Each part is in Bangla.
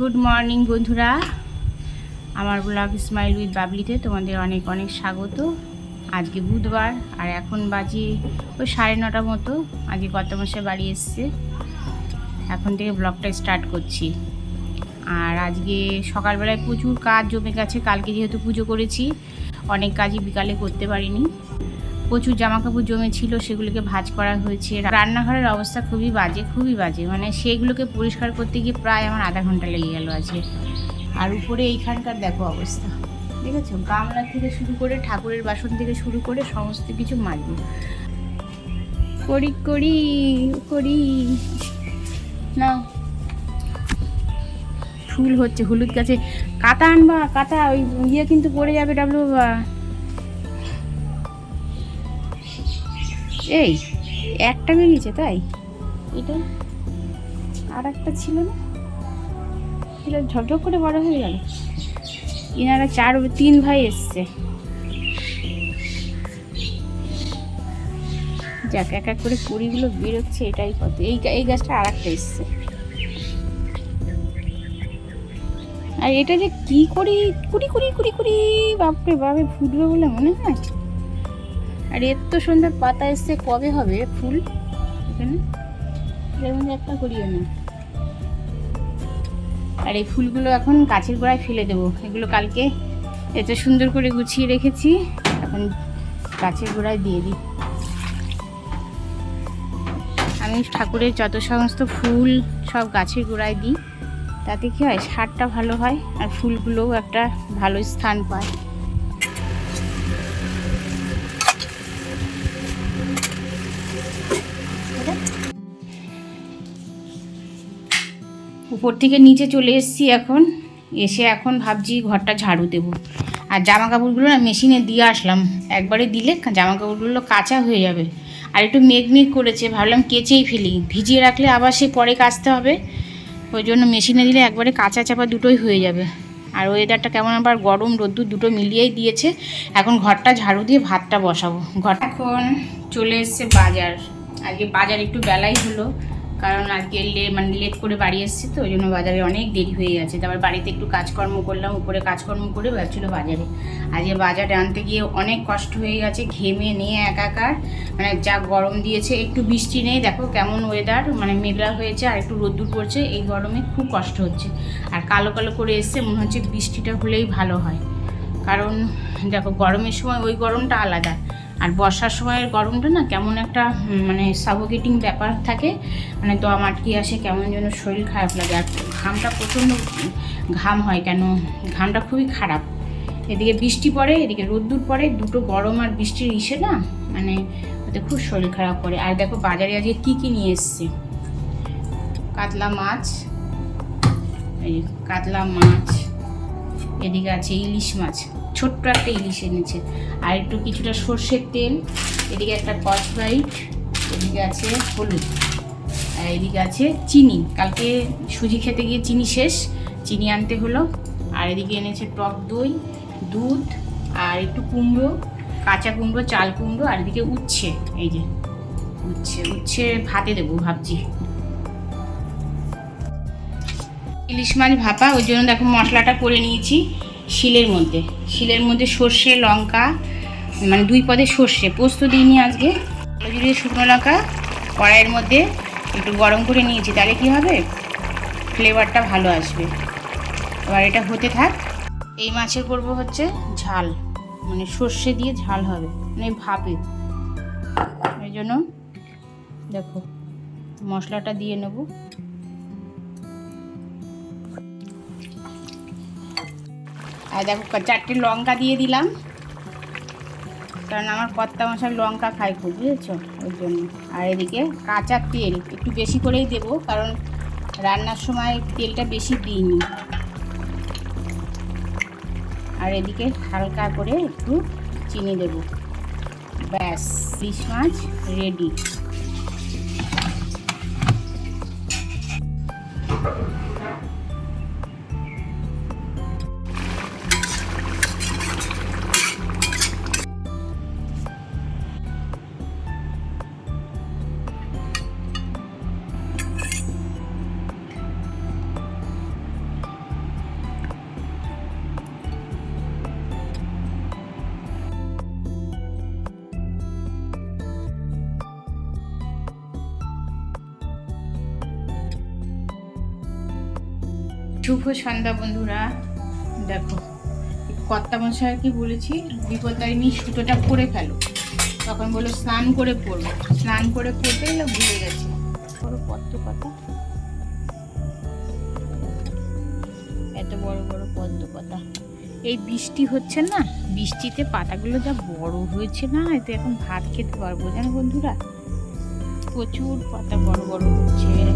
গুড মর্নিং বন্ধুরা। আমার ব্লগ স্মাইল উইথ বাবলিতে তোমাদের অনেক অনেক স্বাগত। আজকে বুধবার, আর এখন বাজে ওই সাড়ে নটা মতো। আজকে কত মাসে বাড়ি এসছে। এখন থেকে ব্লগটা স্টার্ট করছি। আর আজকে সকালবেলায় প্রচুর কাজ জমে গেছে। কালকে যেহেতু পুজো করেছি, অনেক কাজই বিকালে করতে পারিনি। প্রচুর জামা কাপড় জমেছিল, সেগুলোকে ভাজ করা হয়েছে। রান্নাঘরের অবস্থা খুবই বাজে খুবই বাজে। মানে সেগুলোকে পরিষ্কার করতে গিয়ে প্রায় আমার আধা ঘণ্টা লেগে গেল আজকে। আর উপরে এইখানকার দেখো অবস্থা। দেখেছ? গামলা থেকে শুরু করে ঠাকুরের বাসন থেকে শুরু করে সমস্ত কিছু মাজবো। করি করি করি না ফুল হচ্ছে হলুদ গাছে। কাটা আনবা, কাটা, ওই ইয়ে কিন্তু পড়ে যাবে ডাবলু বাবা এই একটা বেরিয়েছে তাই? এটা? আর একটা ছিল না? এটা ঝকঝক করে বড় হয়ে গেল। এনারা চার তিন ভাই এসছে। যাক এক এক করে কুড়িগুলো বেরোচ্ছে এটাই কত। এই এই গাছটা আর একটা এসছে। আর এটা যে কি করি কুড়ি কুড়ি কুড়ি কুড়ি বাপরে বাপে ফুটবে বলে মনে হয়? আর এর তো সন্ধ্যার পাতা এসছে কবে হবে? ফুল? এখানে? একটা করিও না। আর এই ফুলগুলো এখন গাছের গোড়ায় ফেলে দেবো। এগুলো কালকে এত সুন্দর করে গুছিয়ে রেখেছি। এখন গাছের গোড়ায় দিয়ে দিই। আমি ঠাকুরের যত সমস্ত ফুল সব গাছের গোড়ায় দিই। তাতে কী হয়? সারটা ভালো হয় আর ফুলগুলোও একটা ভালো স্থান পায়। উপর থেকে নিচে চলে এসেছি এখন। এসে এখন ভাবছি ঘরটা ঝাড়ু দেব। আর জামা কাপড়গুলো না মেশিনে দিয়ে আসলাম। একবারে দিলে জামা কাপড়গুলো কাঁচা হয়ে যাবে। আর একটু মেঘ মেঘ করেছে, ভাবলাম কেচেই ফেলি। ভিজিয়ে রাখলে আবার সে পরে কাচতে হবে। ওই জন্য মেশিনে দিলে একবারে কাঁচা চাপা দুটোই হয়ে যাবে। আর ওয়েদারটা কেমন আবার গরম, রোদ্দুর দুটো মিলিয়েই দিয়েছে। এখন ঘরটা ঝাড়ু দিয়ে ভাতটা বসাবো। ঘর এখন চলে এসছে বাজার। আজকে বাজার একটু বেলাই হলো। কারণ আজকে মানে লেট করে বাড়ি এসেছি তো, ওই জন্য বাজারে অনেক দেরি হয়ে গেছে। তারপর বাড়িতে একটু কাজকর্ম করলাম, উপরে কাজকর্ম করে যাচ্ছিল বাজারে। আজকে বাজারে আনতে গিয়ে অনেক কষ্ট হয়ে গেছে, ঘেমে নিয়ে একাকার। মানে যা গরম দিয়েছে, একটু বৃষ্টি নেই, দেখো কেমন ওয়েদার মানে মেঘলা হয়েছে আর একটু রোদ্দুর পড়ছে, এই গরমে খুব কষ্ট হচ্ছে। আর কালো কালো করে এসছে, মনে হচ্ছে বৃষ্টিটা হলেই ভালো হয়। কারণ, দেখো গরমের সময় ওই গরমটা আলাদা। আর বর্ষার সময়ের গরমটা না কেমন একটা মানে সাবোকেটিং ব্যাপার থাকে। মানে দম আটকে আসে, কেমন যেন শরীর খারাপ লাগে। আর ঘামটা প্রচণ্ড ঘাম হয় কেন? ঘামটা খুবই খারাপ। এদিকে বৃষ্টি পড়ে, এদিকে রোদ্দুর পড়ে, দুটো গরম আর বৃষ্টির ইসে না মানে ওতে খুব শরীর খারাপ করে। আর দেখো বাজারে আজকে কী কী নিয়ে এসছে? কাতলা মাছ, এই কাতলা মাছ এদিকে আছে ইলিশ মাছ, ছোট্ট একটা ইলিশ এনেছে। আর একটু কিছুটা সর্ষের তেল, এদিকে একটা কসব্রাইট এদিকে আছে হলুদ, আর এদিকে আছে চিনি। কালকে সুজি খেতে গিয়ে চিনি শেষ, চিনি আনতে হলো। আর এদিকে এনেছে টক দই, দুধ, আর একটু কুমড়ো, কাঁচা কুমড়ো, চাল কুমড়ো, আর এদিকে উচ্ছে, এই যে উচ্ছে উচ্ছে ভাতে দেবো ভাবছি। ইলিশ মাছ ভাপা, ওই জন্য দেখো মশলাটা করে নিয়েছি শিলের মধ্যে। শিলের মধ্যে সর্ষে, লঙ্কা মানে দুই পদে সর্ষে। পোস্ত দিইনি আজকে। জিরে শুকনো লঙ্কা, কড়াইয়ের মধ্যে একটু গরম করে নিয়েছি, তাহলে কি হবে? ফ্লেভারটা ভালো আসবে। এবার এটা হতে থাক। এই মাছের করব হচ্ছে ঝাল। মানে সর্ষে দিয়ে ঝাল হবে মানে ভাপে। এই জন্য দেখো, মশলাটা দিয়ে নেব। আর দেখো চারটে লঙ্কা দিয়ে দিলাম। কারণ আমার কর্তা মশাই লঙ্কা খাই খুব, বুঝেছ? ওই জন্য। আর এদিকে কাঁচা তেল, একটু বেশি করেই দেব, কারণ রান্নার সময় তেলটা বেশি দিইনি। আর এদিকে হালকা করে একটু চিনি দেব। ব্যাস, ইলিশ মাছ রেডি শুভ সন্ধ্যা বন্ধুরা। দেখো কর্তা মশাইকে বলেছি? বিপদারিণী সুতোটা পরে ফেলো। তখন বলল স্নান করে পরবো স্নান করে গেলে ভুলে গেছে। বড় পদ্ম পাতা। এত বড় বড় পদ্ম পাতা। এই বৃষ্টি হচ্ছে না? বৃষ্টিতে পাতাগুলো যা বড় হয়েছে না, এতে এখন ভাত খেতে পারব। জানো বন্ধুরা, প্রচুর পাতা বড় বড় হচ্ছে।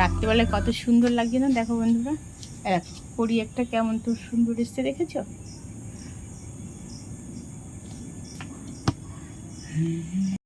রাত্রিবেলায় কত সুন্দর লাগছে না? দেখো বন্ধুরা। দেখো কড়ি একটা কেমন তোর সুন্দর এসছে, দেখেছ?